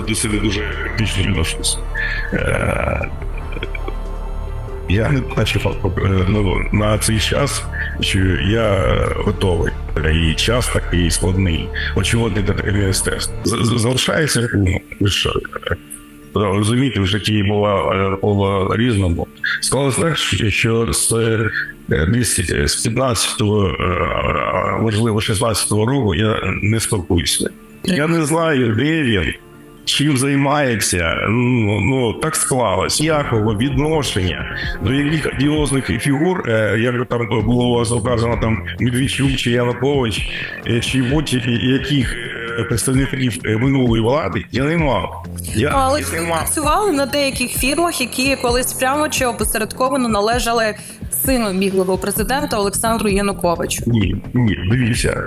до себе дуже критично відношусь. Е, Я не бачив е, ну, на цей час, що я готовий. І час такий складний. Таке міністерство. Залишається ну, що, е, розумієте, в житті було, е, було різному. Склалося так, що- з е, 15-го, е, можливо, 16-го року я не спілкуюся. Я не знаю, де він. Чим займається, ну, ну так склалось. Ніякого відношення до яких одіозних фігур, е, як там було у вас указано, там Медведчук чи Янукович, е, чи будь яких е, представників е, минулої влади, я не мав. Я, Але я не мав. працювали на деяких фірмах, які колись прямо чи опосередковано належали сину біглого президента Олександру Януковичу. Ні, ні, дивіться,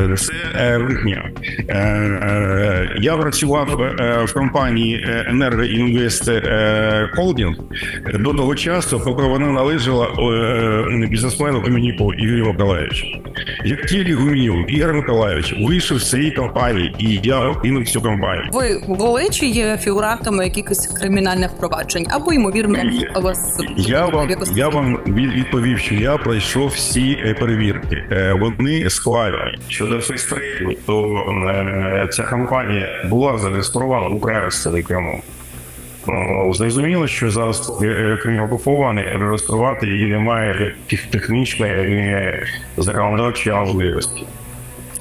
е, це е, брехня. Е, е, Я працював е, в компанії е, «Енергоінвест Холдінг» до того часу, поки вона належала е, бізнесмену Гуменюку Ігорю Миколаївичу. Як тільки Гуменюк Ігор Миколаївич вийшов з цієї компанії, і я кинув цю компанію. Ви були чи є фігурантами якихось кримінальних проваджень або ймовірно у вас Я вам якось- я вам від- відповів, що я пройшов всі е, перевірки. Е, Вони складені. Щодо фейстрейду, то е, ця компанія була зареєстрована в Українській Криму. Ну, Зрозуміло, що зараз е, е, Крим окупований, реєструвати її немає технічної е, законодавчої можливості.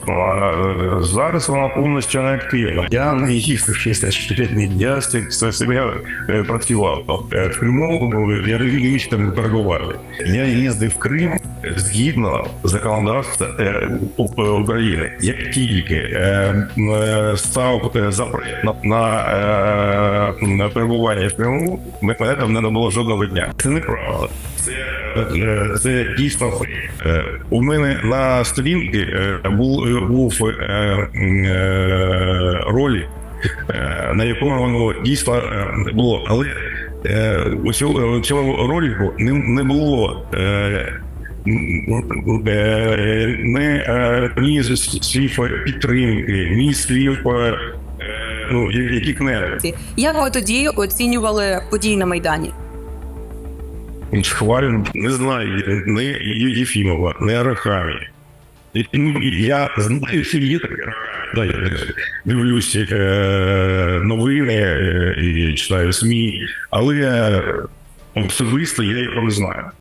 Е, Зараз вона повністю неактивна. Я не їздив 64 днів, я себе е, працював. Е, В Криму я що там торгували. Я їздив в Крим згідно законодавства України. Як тільки став запрет на, перебування в Криму, мене там не було жодного дня. Це неправда. Це, це дійсно. Е, У мене на сторінці е, був, був е, е, е, на якому воно дійсно е, було. Але е, у цьому, у цьому ролику не, не було. Е, е, не е, ні слів підтримки, ні слів, е, ну, яких не Як ви тоді оцінювали події на майдані? Хвалю, не знаю, не Єфімова, не Арахамі. Ну, Я знаю, є таке Да, я дивлюся е, новини е, і читаю СМІ, але особисто я його не знаю.